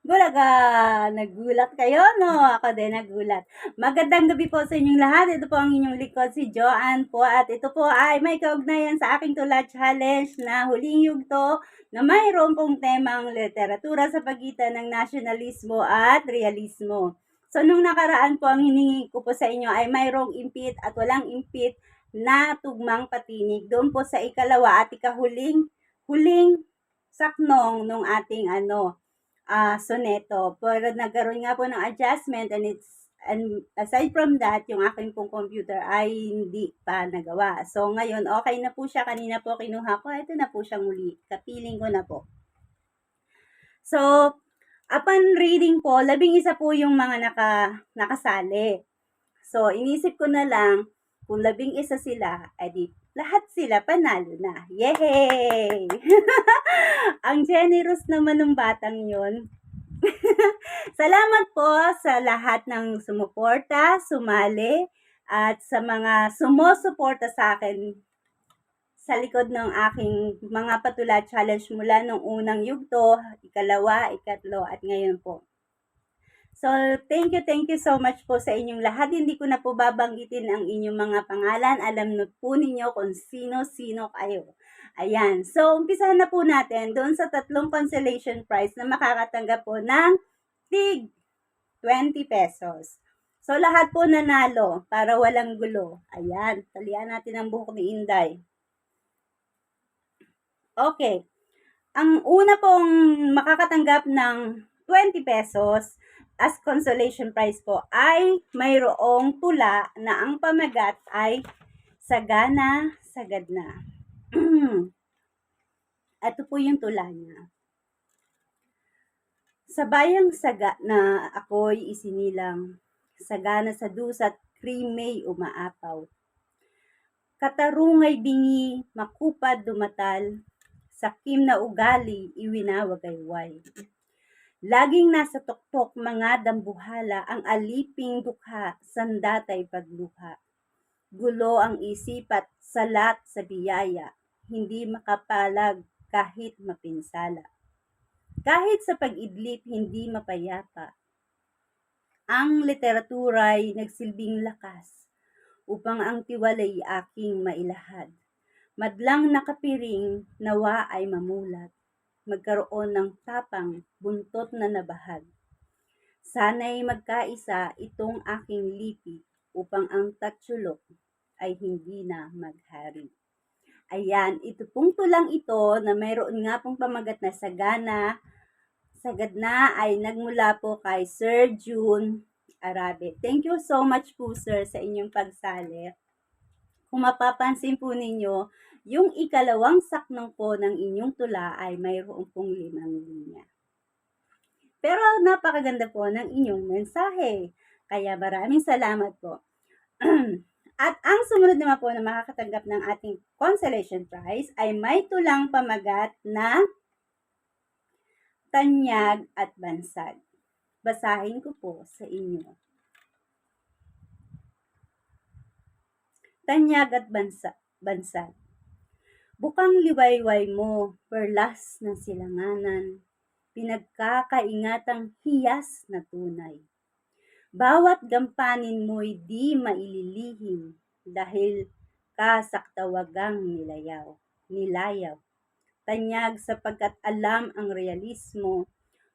Bulaga! Nagulat kayo, no? Ako din nagulat. Magandang gabi po sa inyong lahat. Ito po ang inyong likod, si Joanne po. At ito po ay may kaugnayan sa aking tula challenge na huling yugto na mayroon pong temang literatura sa pagitan ng nasyonalismo at realismo. So, nung nakaraan po, ang hiningi ko po sa inyo ay mayroong impit at walang impit na tugmang patinig. Doon po sa ikalawa at ikahuling huling saknong nung ating ano, ah soneto. Pero nagkaroon nga po ng adjustment and it's and aside from that, yung aking pong computer ay hindi pa nagawa. So ngayon, okay na po siya. Kanina po kinuha ko. Ito na po siyang muli. Kapiling ko na po. So, upon reading po, labing isa po yung mga naka, nakasali. So, inisip ko na lang, kung labing isa sila, edi lahat sila panalo na. Yay! Ang generous naman ng batang yon. Salamat po sa lahat ng sumuporta, sumali, at sa mga sumusuporta sa akin sa likod ng aking mga patula challenge mula nung unang yugto, ikalawa, ikatlo, at ngayon po. So, thank you, thank you so much po sa inyong lahat. Hindi ko na po babanggitin ang inyong mga pangalan. Alam na po ninyo kung sino-sino kayo. Ayan. So, umpisahan na po natin doon sa tatlong consolation prize na makakatanggap po ng tig 20 pesos. So, lahat po nanalo para walang gulo. Ayan. Talian natin ang buhok ni Inday. Okay. Ang una pong makakatanggap ng 20 pesos as consolation prize po ay mayroong tula na ang pamagat ay sagana, sagad na. Ito po yung tula niya. Sa bayang saga na ako'y isinilang, sagana sa dusat cream umaapaw. Katarungay bingi, makupad dumatal, sakim na ugali, iwinawagayway. Laging nasa tuktok mga dambuhala ang aliping dukha, sandatay pagluha. Gulo ang isipat, salat sa biyaya, hindi makapalag kahit mapinsala. Kahit sa pag-idlip, hindi mapayapa. Ang literatura'y nagsilbing lakas upang ang tiwalay aking mailahad. Madlang nakapiring, nawa ay mamulat magkaroon ng tapang buntot na nabahag. Sana'y magkaisa itong aking lipi upang ang tatsulok ay hindi na maghari. Ayan, ito pong tulang ito na mayroon nga pong pamagat na sagana, sagad na ay nagmula po kay Sir June Arabe. Thank you so much po sir sa inyong pagsali. Kung mapapansin po ninyo, yung ikalawang saknong po ng inyong tula ay mayroon pong limang linya. Pero napakaganda po ng inyong mensahe. Kaya maraming salamat po. At ang sumunod naman po na makakatanggap ng ating consolation prize ay may tulang pamagat na tanyag at bansag. Basahin ko po sa inyo. Tanyag at bansa, bansag. Bukang liwayway mo, perlas ng silanganan, pinagkakaingatang hiyas na tunay. Bawat gampanin mo'y di maililihim dahil kasaktawagang nilayaw, nilayaw. Tanyag sapagkat alam ang realismo,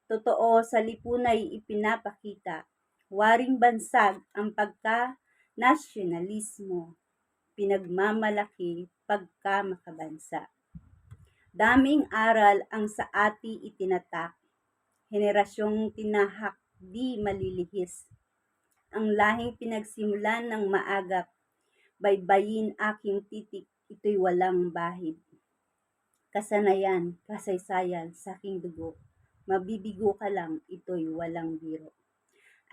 totoo sa lipunay ipinapakita, waring bansag ang pagka-nasyonalismo, pinagmamalaki pagka makabansa. Daming aral ang sa ati itinatak, henerasyong tinahak di malilihis. Ang lahing pinagsimulan ng maagap, baybayin aking titik, ito'y walang bahid. Kasanayan, kasaysayan, sa aking dugo, mabibigo ka lang, ito'y walang biro.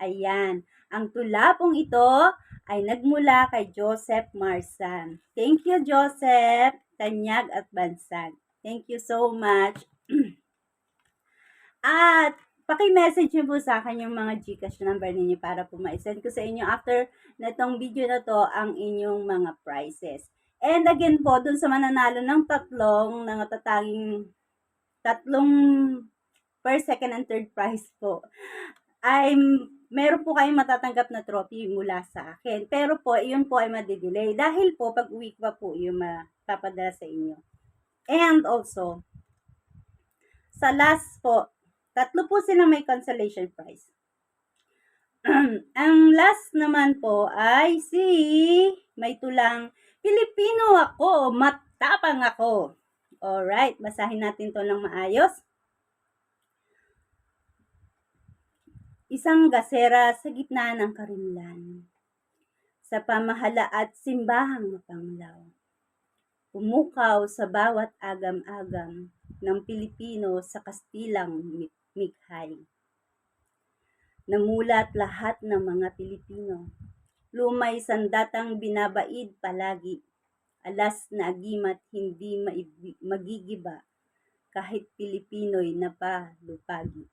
Ayan, ang tula pong ito ay nagmula kay Joseph Marsan. Thank you, Joseph, Tanyag at Bansag. Thank you so much. at paki-message niyo po sa akin yung mga Gcash number ninyo para po ma-send ko sa inyo after na itong video na to ang inyong mga prizes. And again po, dun sa mananalo ng tatlong, ng tatatanging tatlong first, second, and third prize po, ay meron po kayong matatanggap na trophy mula sa akin. Pero po, yun po ay madidelay. Dahil po, pag uwi pa po, yung mapapadala sa inyo. And also, sa last po, tatlo po silang may consolation prize. Ang last naman po ay si may tulang Pilipino ako, matapang ako. Alright, basahin natin to ng maayos. Isang gasera sa gitna ng karimlan. Sa pamahala at simbahang mapanglaw. Pumukaw sa bawat agam-agam ng Pilipino sa Kastilang mi- mikhay. Namulat lahat ng mga Pilipino. Lumay sandatang binabaid palagi. Alas na agimat hindi magigiba kahit Pilipino'y napalupagi.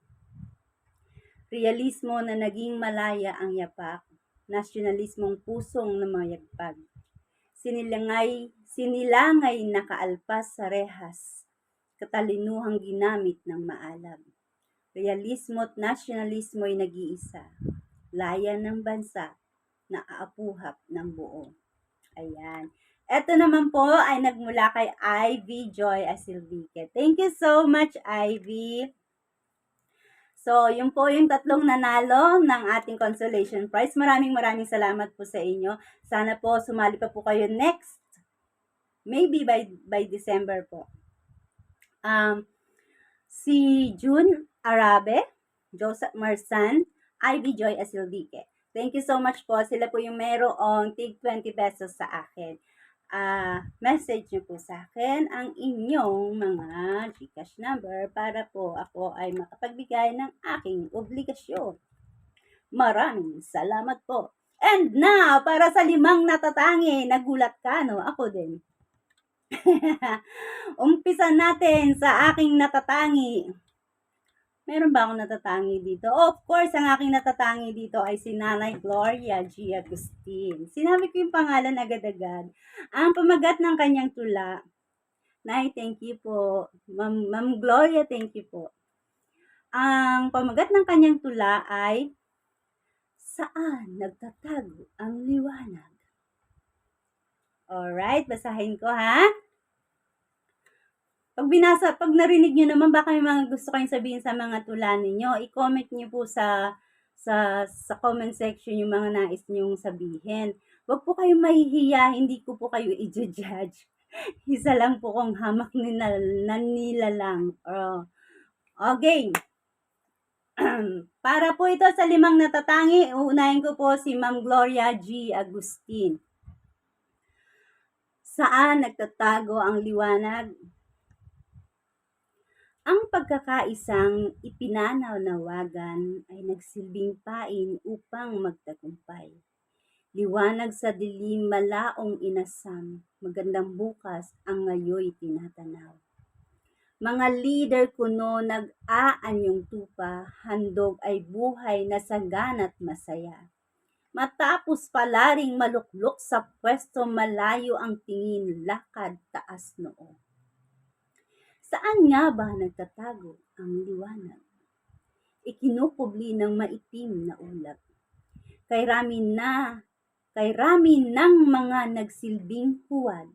Realismo na naging malaya ang yapak, nasyonalismong pusong namayagpag. Sinilangay, sinilangay nakaalpas sa rehas, katalinuhang ginamit ng maalam. Realismo at nasyonalismo ay nag-iisa. Laya ng bansa na aapuhap ng buo. Ayan. Ito naman po ay nagmula kay Ivy Joy Asilvique. Thank you so much, Ivy. So, yun po yung tatlong nanalo ng ating consolation prize. Maraming maraming salamat po sa inyo. Sana po sumali pa po kayo next. Maybe by by December po. Um, si June Arabe, Joseph Marsan, Ivy Joy Asilvique. Thank you so much po. Sila po yung mayroong tig 20 pesos sa akin. Ah, message niyo po sa akin ang inyong mga Gcash number para po ako ay makapagbigay ng aking obligasyon. Maraming salamat po. And now, para sa limang natatangi, nagulat ka, no? Ako din. Umpisa natin sa aking natatangi. Meron ba akong natatangi dito? Of course, ang aking natatangi dito ay si Nanay Gloria G. Agustin. Sinabi ko yung pangalan agad-agad. Ang pamagat ng kanyang tula. Nay, thank you po. Ma'am, Ma'am Gloria, thank you po. Ang pamagat ng kanyang tula ay Saan nagtatago ang liwanag? Alright, basahin ko ha. Pag binasa, pag narinig nyo naman, baka may mga gusto kayong sabihin sa mga tula ninyo, i-comment nyo po sa, sa, sa comment section yung mga nais nyong sabihin. Huwag po kayong mahihiya, hindi ko po kayo i-judge. Isa lang po kong hamak nila, nanila lang. Oh. Okay. Para po ito sa limang natatangi, uunahin ko po si Ma'am Gloria G. Agustin. Saan nagtatago ang liwanag? Ang pagkakaisang ipinanawagan ay nagsilbing pain upang magtagumpay. Liwanag sa dilim malaong inasam, magandang bukas ang ngayoy tinatanaw. Mga leader kuno nag-aanyong tupa, handog ay buhay na sagana't masaya. Matapos palaring maluklok sa pwesto malayo ang tingin, lakad taas noo. Saan nga ba nagtatago ang liwanag? Ikinukubli ng maitim na ulap. Kay rami na, kay rami ng mga nagsilbing huwad.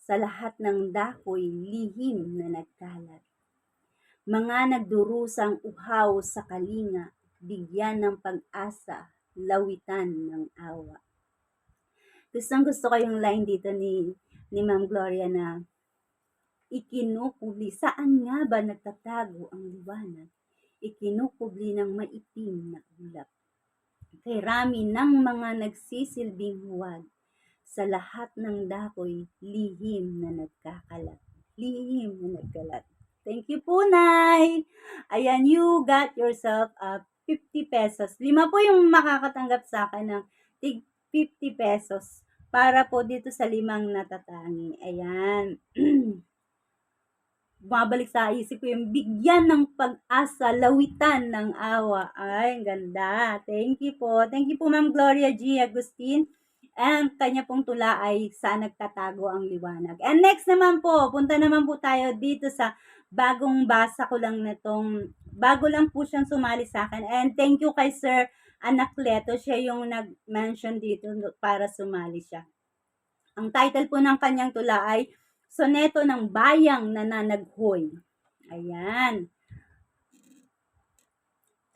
Sa lahat ng dakoy lihim na nagkalat. Mga nagdurusang uhaw sa kalinga, bigyan ng pag-asa, lawitan ng awa. Gustong gusto ko yung line dito ni, ni Ma'am Gloria na ikinukubli. Saan nga ba nagtatago ang liwanag? Ikinukubli ng maitim na ulap. Kay rami ng mga nagsisilbing huwag. Sa lahat ng dakoy, lihim na nagkakalat. Lihim na nagkalat. Thank you po, Nay! Ayan, you got yourself a 50 pesos. Lima po yung makakatanggap sa akin ng tig 50 pesos para po dito sa limang natatangi. Ayan. bumabalik sa isip ko yung bigyan ng pag-asa, lawitan ng awa. Ay, ang ganda. Thank you po. Thank you po, Ma'am Gloria G. Agustin. And kanya pong tula ay saan nagtatago ang liwanag. And next naman po, punta naman po tayo dito sa bagong basa ko lang nitong, bago lang po siyang sumali sa akin. And thank you kay Sir Anacleto, siya yung nag-mention dito para sumali siya. Ang title po ng kanyang tula ay Soneto ng Bayang Nananaghoy. Ayan.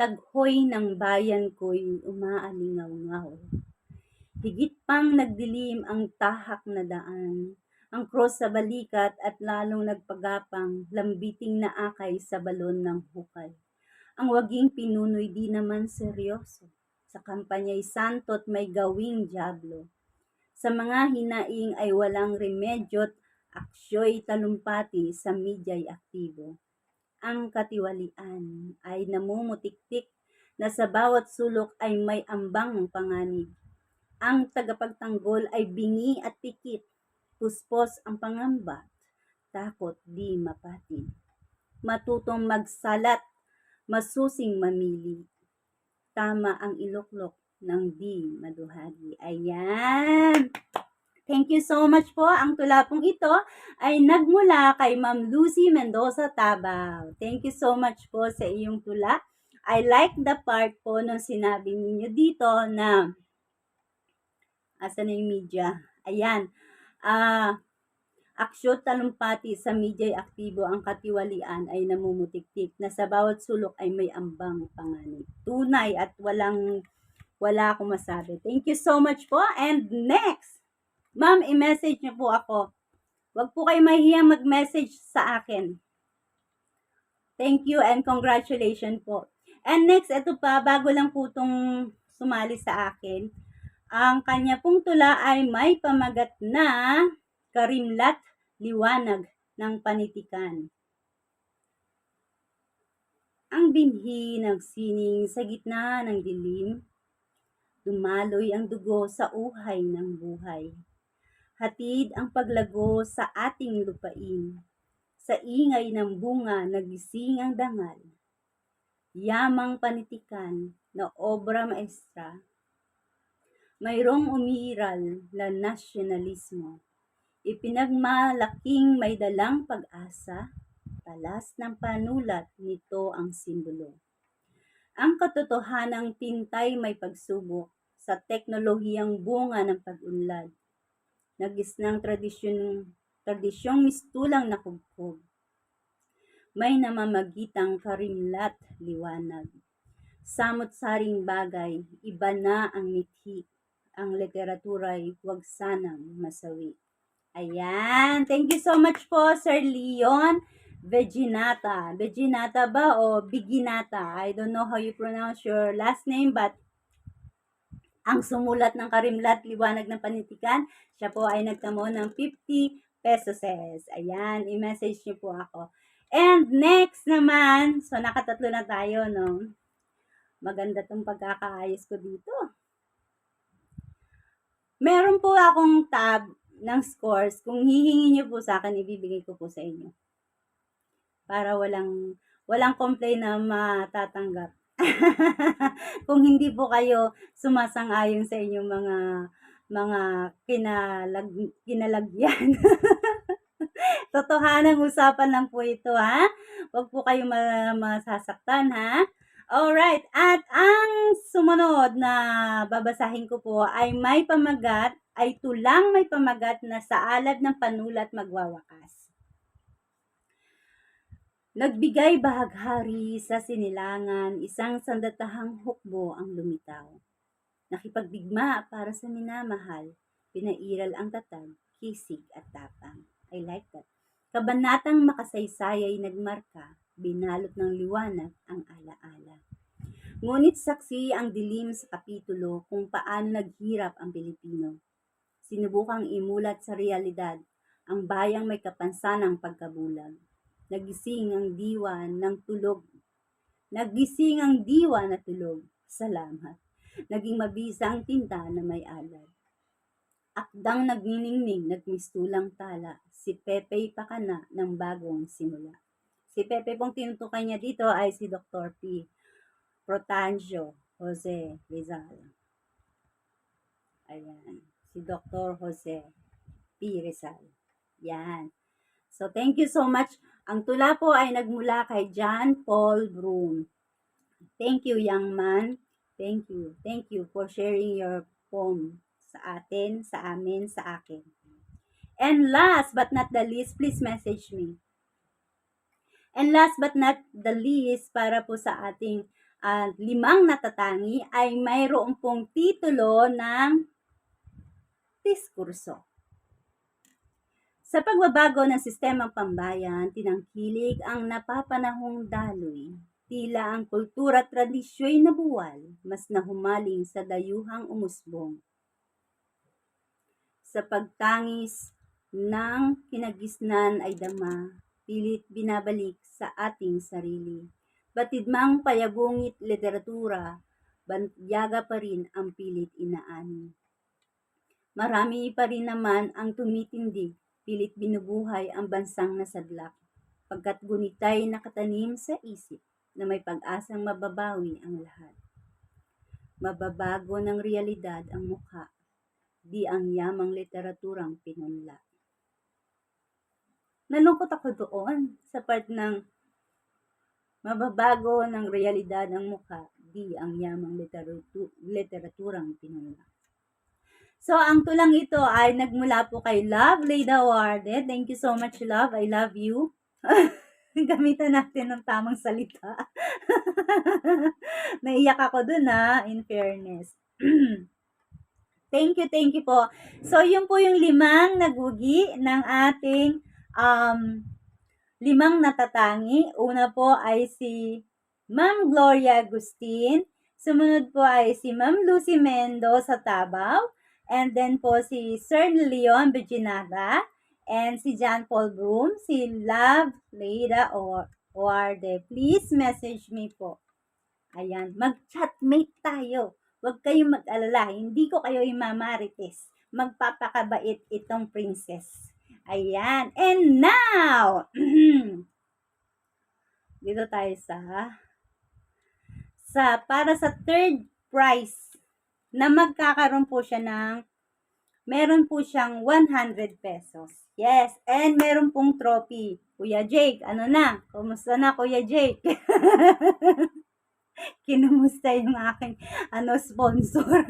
Taghoy ng bayan ko'y umaalingaw-ngaw. Higit pang nagdilim ang tahak na daan, ang cross sa balikat at lalong nagpagapang, lambiting na akay sa balon ng hukay. Ang waging pinunoy di naman seryoso, sa kampanya'y santo't may gawing diablo. Sa mga hinaing ay walang remedyo't aksyo'y talumpati sa medya'y aktibo. Ang katiwalian ay namumutiktik na sa bawat sulok ay may ambang panganib. Ang tagapagtanggol ay bingi at pikit, puspos ang pangamba, takot di mapatid. Matutong magsalat, masusing mamili. Tama ang iluklok ng di maduhagi. Ayan! Thank you so much po. Ang tula pong ito ay nagmula kay Ma'am Lucy Mendoza Tabao. Thank you so much po sa iyong tula. I like the part po nung sinabi ninyo dito na asa na yung media. Ayan. Ah, aksyon talumpati sa medya'y aktibo ang katiwalian ay namumutiktik na sa bawat sulok ay may ambang panganib. Tunay at walang wala akong masabi. Thank you so much po. And next, Ma'am, i-message niyo po ako. Huwag po kayo mahiyang mag-message sa akin. Thank you and congratulations po. And next, ito pa, bago lang po itong sumali sa akin. Ang kanya pong tula ay may pamagat na karimlat liwanag ng panitikan. Ang binhi ng sining sa gitna ng dilim, dumaloy ang dugo sa uhay ng buhay. Hatid ang paglago sa ating lupain. Sa ingay ng bunga nagising ang dangal. Yamang panitikan na obra maestra. Mayroong umiiral na nasyonalismo. Ipinagmalaking may dalang pag-asa, talas ng panulat nito ang simbolo. Ang katotohanang tintay may pagsubok sa teknolohiyang bunga ng pag-unlad nagisnang tradisyon, tradisyong mistulang nakugkog. May namamagitang karimlat liwanag. Samot-saring bagay, iba na ang mithi. Ang literatura'y huwag sanang masawi. Ayan. Thank you so much po, Sir Leon Veginata. Veginata ba o Biginata? I don't know how you pronounce your last name, but ang sumulat ng Karimlat Liwanag ng Panitikan, siya po ay nagtamo ng 50 pesos. Ayan, i-message niyo po ako. And next naman, so nakatatlo na tayo, no? Maganda tong pagkakaayos ko dito. Meron po akong tab ng scores. Kung hihingi niyo po sa akin, ibibigay ko po sa inyo. Para walang walang complaint na matatanggap. Kung hindi po kayo sumasang-ayon sa inyong mga mga kinalag, kinalagyan. Totohanang usapan lang po ito, ha? Huwag po kayo ma- masasaktan, ha? Alright, at ang sumunod na babasahin ko po ay may pamagat, ay tulang may pamagat na sa alab ng panulat magwawakas. Nagbigay bahaghari sa sinilangan, isang sandatahang hukbo ang lumitaw. Nakipagdigma para sa minamahal, pinairal ang tatag, kisig at tapang. I like that. Kabanatang makasaysay ay nagmarka, binalot ng liwanag ang alaala. Ngunit saksi ang dilim sa kapitulo kung paano naghirap ang Pilipino. Sinubukang imulat sa realidad ang bayang may kapansanang pagkabulag. Nagising ang diwa ng tulog. Nagising ang diwa na tulog. Salamat. Naging mabisa ang tinta na may alad. Akdang nagniningning, nagmistulang tala, si Pepe pakana ng bagong simula. Si Pepe pong tinutukan niya dito ay si Dr. P. Protangio Jose Rizal. Ayan. Si Dr. Jose P. Rizal. Yan. So, thank you so much. Ang tula po ay nagmula kay John Paul Broom. Thank you, young man. Thank you. Thank you for sharing your poem sa atin, sa amin, sa akin. And last but not the least, please message me. And last but not the least, para po sa ating ah, limang natatangi, ay mayroon pong titulo ng diskurso. Sa pagbabago ng sistemang pambayan, tinangkilig ang napapanahong daloy. Tila ang kultura at tradisyo'y nabuwal, mas nahumaling sa dayuhang umusbong. Sa pagtangis ng kinagisnan ay dama, pilit binabalik sa ating sarili. Batid mang payabungit literatura, banyaga pa rin ang pilit inaani. Marami pa rin naman ang tumitindig, pilit binubuhay ang bansang nasadlak, pagkat gunitay nakatanim sa isip na may pag-asang mababawi ang lahat. Mababago ng realidad ang mukha, di ang yamang literaturang pinunla. Nalungkot ako doon sa part ng mababago ng realidad ang mukha, di ang yamang literatu- literaturang pinunla. So, ang tulang ito ay nagmula po kay Love Leda Warde. Thank you so much, Love. I love you. Gamitan natin ng tamang salita. Naiyak ako dun ha, in fairness. thank you, thank you po. So, yun po yung limang nagugi ng ating um, limang natatangi. Una po ay si Ma'am Gloria Agustin. Sumunod po ay si Ma'am Lucy Mendo sa Tabaw. And then po si Sir Leon Beginata. And si John Paul Broom. Si Love Leida Oarde. Please message me po. Ayan, mag-chatmate tayo. Huwag kayong mag-alala. Hindi ko kayo imamarites. Magpapakabait itong princess. Ayan. And now, dito tayo sa sa para sa third prize na magkakaroon po siya ng meron po siyang 100 pesos. Yes, and meron pong trophy. Kuya Jake, ano na? Kumusta na, Kuya Jake? Kinumusta yung aking ano, sponsor.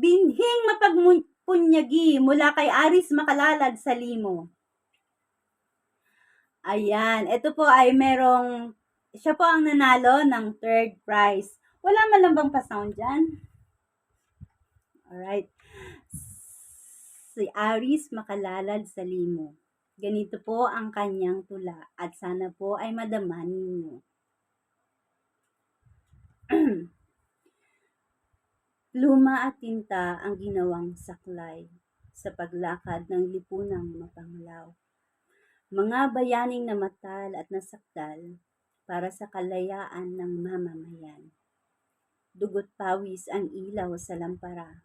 Binhing mapagpunyagi mula kay Aris Makalalad sa Limo. Ayan, ito po ay merong, siya po ang nanalo ng third prize. Wala man lang bang pa-sound dyan? Alright. Si Aris Makalalad sa Limo. Ganito po ang kanyang tula at sana po ay madama ninyo. Luma at tinta ang ginawang saklay sa paglakad ng lipunang mapanglaw. Mga bayaning namatal at nasakdal para sa kalayaan ng mamamayan. Dugot pawis ang ilaw sa lampara,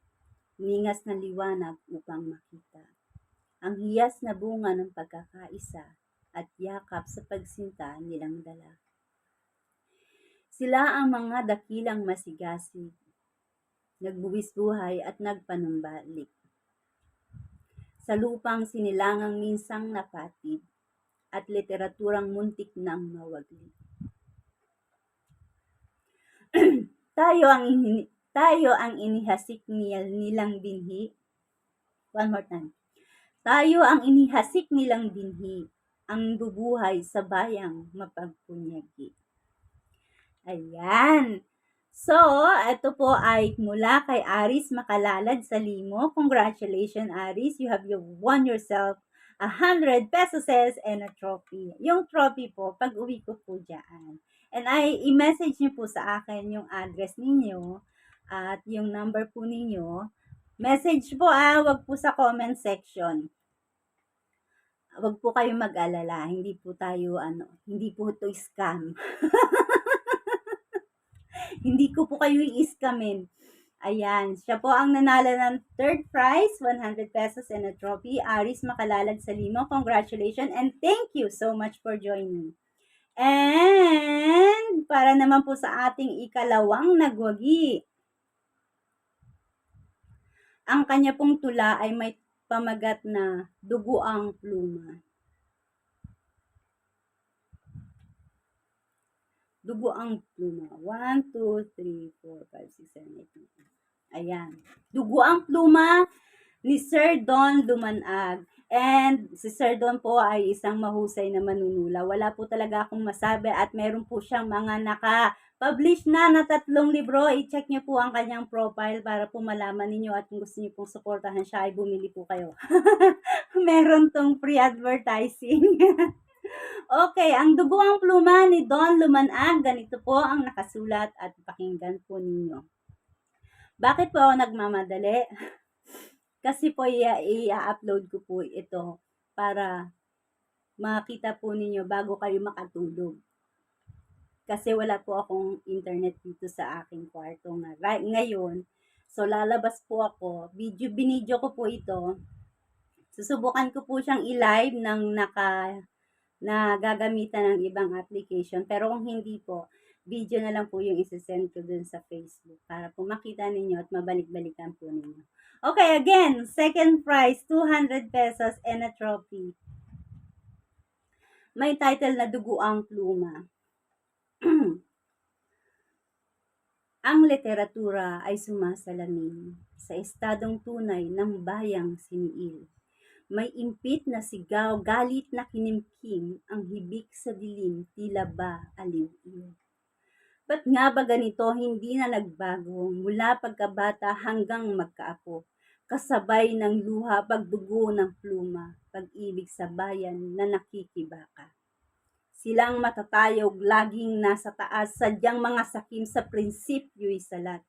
ningas na liwanag upang makita. Ang hiyas na bunga ng pagkakaisa at yakap sa pagsinta nilang dala. Sila ang mga dakilang masigasig, nagbuwis buhay at nagpanumbalik. Sa lupang sinilangang minsang napatid at literaturang muntik nang mawagli. Tayo ang ini, tayo ang inihasik nil, nilang binhi. One more time. Tayo ang inihasik nilang binhi, ang bubuhay sa bayang mapagpunyagi. Ayan. So, ito po ay mula kay Aris Makalalad sa Limo. Congratulations, Aris. You have you won yourself a hundred pesos and a trophy. Yung trophy po, pag uwi ko po dyan. And I, i-message niyo po sa akin yung address ninyo at yung number po ninyo. Message po ah, wag po sa comment section. Wag po kayong mag-alala, hindi po tayo ano, hindi po ito scam. hindi ko po kayo i-scamin. Ayan, siya po ang nanalo ng third prize, 100 pesos and a trophy. Aris Makalalad sa Limo, congratulations and thank you so much for joining. And para naman po sa ating ikalawang nagwagi, ang kanya pong tula ay may pamagat na dugo ang pluma. Dugo ang pluma. 1, 2, 3, 4, 5, 6, 7, 8, 9. Ayan. Dugo ang pluma ni Sir Don Lumanag. And si Sir Don po ay isang mahusay na manunula. Wala po talaga akong masabi at meron po siyang mga naka-publish na na tatlong libro. I-check niyo po ang kanyang profile para po malaman ninyo at kung gusto niyo pong suportahan siya ay bumili po kayo. meron tong free advertising. okay, ang dugo ang pluma ni Don Lumanag. Ganito po ang nakasulat at pakinggan po ninyo. Bakit po ako nagmamadali? Kasi po i-upload ko po ito para makita po ninyo bago kayo makatulog. Kasi wala po akong internet dito sa aking kwarto nga. Right, ngayon, so lalabas po ako. Video, binidyo ko po ito. Susubukan ko po siyang i-live ng naka na gagamitan ng ibang application. Pero kung hindi po, video na lang po yung isasend ko dun sa Facebook para po makita ninyo at mabalik-balikan po ninyo. Okay, again, second prize, 200 pesos and a trophy. May title na Dugo ang Pluma. ang literatura ay sumasalamin sa estadong tunay ng bayang siniil. May impit na sigaw, galit na kinimkim, ang hibik sa dilim, tila ba aliw-iw. Ba't nga ba ganito hindi na nagbago mula pagkabata hanggang magkaapo? Kasabay ng luha, pagdugo ng pluma, pag-ibig sa bayan na nakikibaka. Silang matatayog, laging nasa taas, sadyang mga sakim sa prinsipyo'y salat.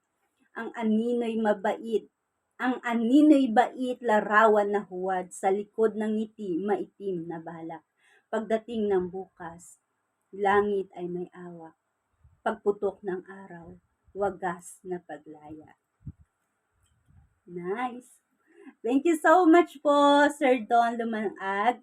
Ang anino'y mabait, ang anino'y bait, larawan na huwad, sa likod ng ngiti, maitim na balak. Pagdating ng bukas, langit ay may awak pagputok ng araw, wagas na paglaya. Nice. Thank you so much po, Sir Don Lumanag.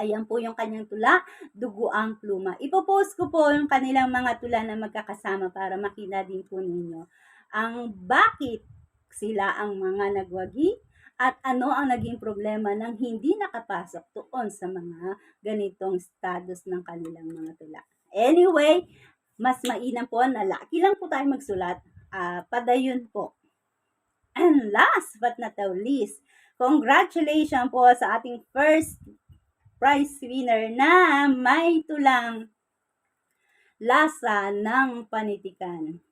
Ayan po yung kanyang tula, Dugo ang Pluma. Ipopost ko po yung kanilang mga tula na magkakasama para makita din po ninyo ang bakit sila ang mga nagwagi at ano ang naging problema ng hindi nakapasok doon sa mga ganitong status ng kanilang mga tula. Anyway, mas mainam po na laki lang po tayo magsulat. Uh, padayon po. And last but not the least, congratulations po sa ating first prize winner na may tulang lasa ng panitikan.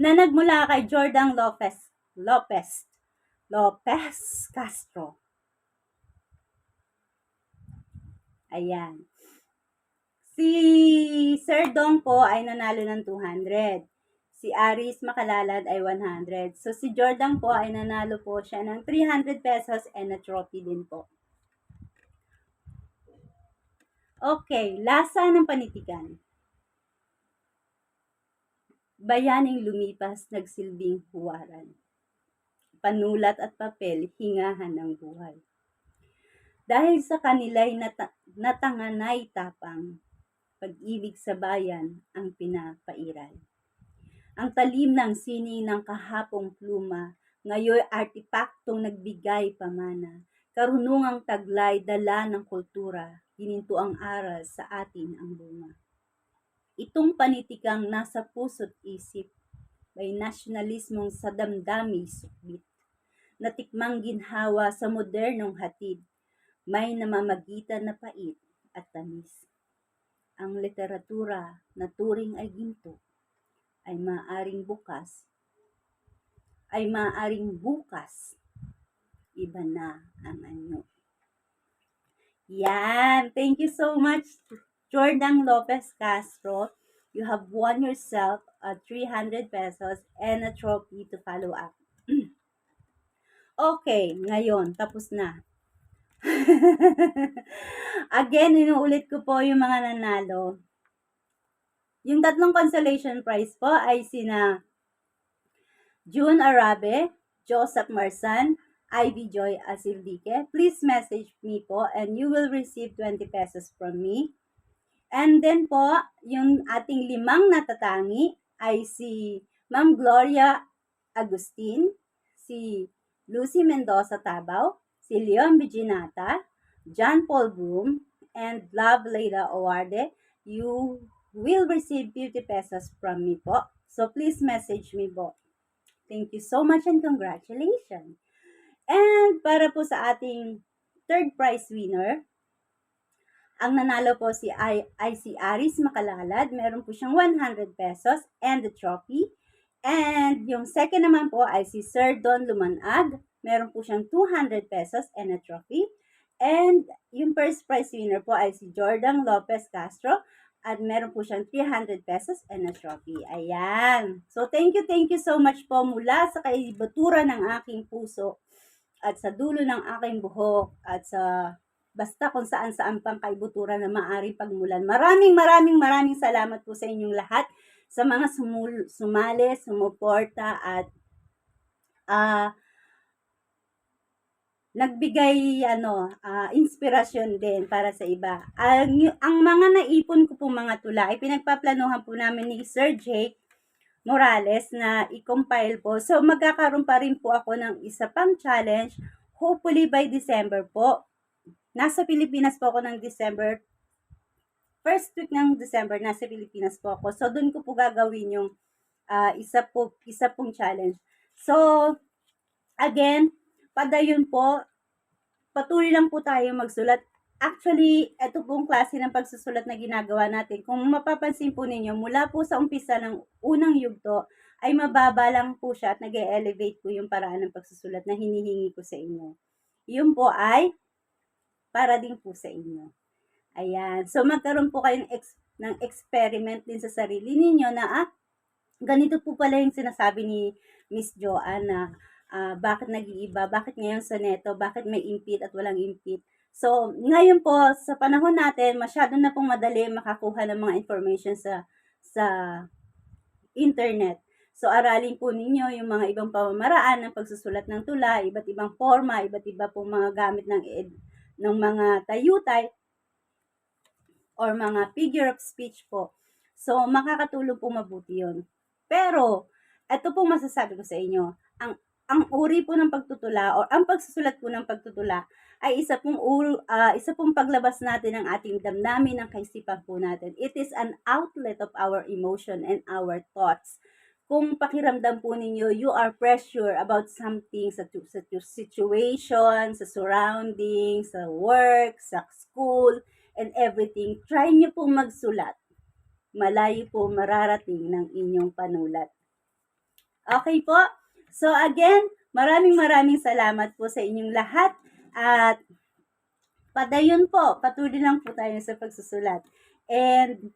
Na nagmula kay Jordan Lopez Lopez Lopez Castro. Ayan. Si Sir Dong po ay nanalo ng 200. Si Aris Makalalad ay 100. So si Jordan po ay nanalo po siya ng 300 pesos and a trophy din po. Okay, lasa ng panitikan. Bayaning lumipas nagsilbing huwaran. Panulat at papel, hingahan ng buhay dahil sa kanila'y nata- natanganay tapang, pag-ibig sa bayan ang pinapairal. Ang talim ng sining ng kahapong pluma, ngayon artipaktong nagbigay pamana, karunungang taglay dala ng kultura, gininto ang aral sa atin ang bunga. Itong panitikang nasa puso't isip, may nasyonalismong sa damdami sukbit, natikmang ginhawa sa modernong hatid, may namamagitan na pait at tamis. Ang literatura na turing ay ginto ay maaring bukas ay maaring bukas iba na ang anyo. Yan. Thank you so much, Jordan Lopez Castro. You have won yourself a 300 pesos and a trophy to follow up. okay, ngayon, tapos na. Again, inuulit ko po yung mga nanalo. Yung tatlong consolation prize po ay sina June Arabe, Joseph Marsan, Ivy Joy Asildique. Please message me po and you will receive 20 pesos from me. And then po, yung ating limang natatangi ay si Ma'am Gloria Agustin, si Lucy Mendoza Tabaw, si Leon Biginata, John Paul Broom, and Love Leila Owarde, you will receive 50 pesos from me po. So please message me po. Thank you so much and congratulations. And para po sa ating third prize winner, ang nanalo po si I, si Aris Makalalad. Meron po siyang 100 pesos and the trophy. And yung second naman po ay si Sir Don Lumanag. Meron po siyang 200 pesos and a trophy. And yung first prize winner po ay si Jordan Lopez Castro. At meron po siyang 300 pesos and a trophy. Ayan. So, thank you, thank you so much po mula sa kaibatura ng aking puso at sa dulo ng aking buhok at sa basta kung saan saan pang kaibutura na maaari pagmulan. Maraming maraming maraming salamat po sa inyong lahat sa mga sumul, sumali, sumuporta at ah nagbigay ano ah, inspirasyon din para sa iba. Ang, ang mga naipon ko po mga tula ay pinagpaplanuhan po namin ni Sir Jake Morales na i-compile po. So magkakaroon pa rin po ako ng isa pang challenge hopefully by December po. Nasa Pilipinas po ako ng December first week ng December nasa Pilipinas po ako. So doon ko po gagawin yung ah, isa po isa pong challenge. So again, padayon po, patuloy lang po tayo magsulat. Actually, ito pong klase ng pagsusulat na ginagawa natin. Kung mapapansin po ninyo, mula po sa umpisa ng unang yugto, ay mababa lang po siya at nag elevate po yung paraan ng pagsusulat na hinihingi ko sa inyo. Yun po ay para din po sa inyo. Ayan. So, magkaroon po kayo ng, ex- ng experiment din sa sarili ninyo na, ah, ganito po pala yung sinasabi ni Miss Joanne ah, bakit nag-iiba, bakit ngayon sa neto, bakit may impit at walang impit. So, ngayon po, sa panahon natin, masyado na pong madali makakuha ng mga information sa sa internet. So, aralin po ninyo yung mga ibang pamamaraan ng pagsusulat ng tula, iba't ibang forma, iba't iba pong mga gamit ng ed, ng mga tayutay or mga figure of speech po. So, makakatulong po mabuti yun. Pero, ito pong masasabi ko sa inyo, ang ang uri po ng pagtutula or ang pagsusulat po ng pagtutula ay isa pong ah, isa pong paglabas natin ng ating damdamin ng kaisipan po natin. It is an outlet of our emotion and our thoughts. Kung pakiramdam po ninyo, you are pressure about something sa, sa tu- situation, sa surroundings, sa work, sa school, and everything, try nyo pong magsulat. Malayo po mararating ng inyong panulat. Okay po? So again, maraming maraming salamat po sa inyong lahat at padayon po, patuloy lang po tayo sa pagsusulat. And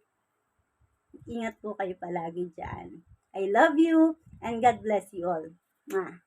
ingat po kayo palagi dyan. I love you and God bless you all. Mwah.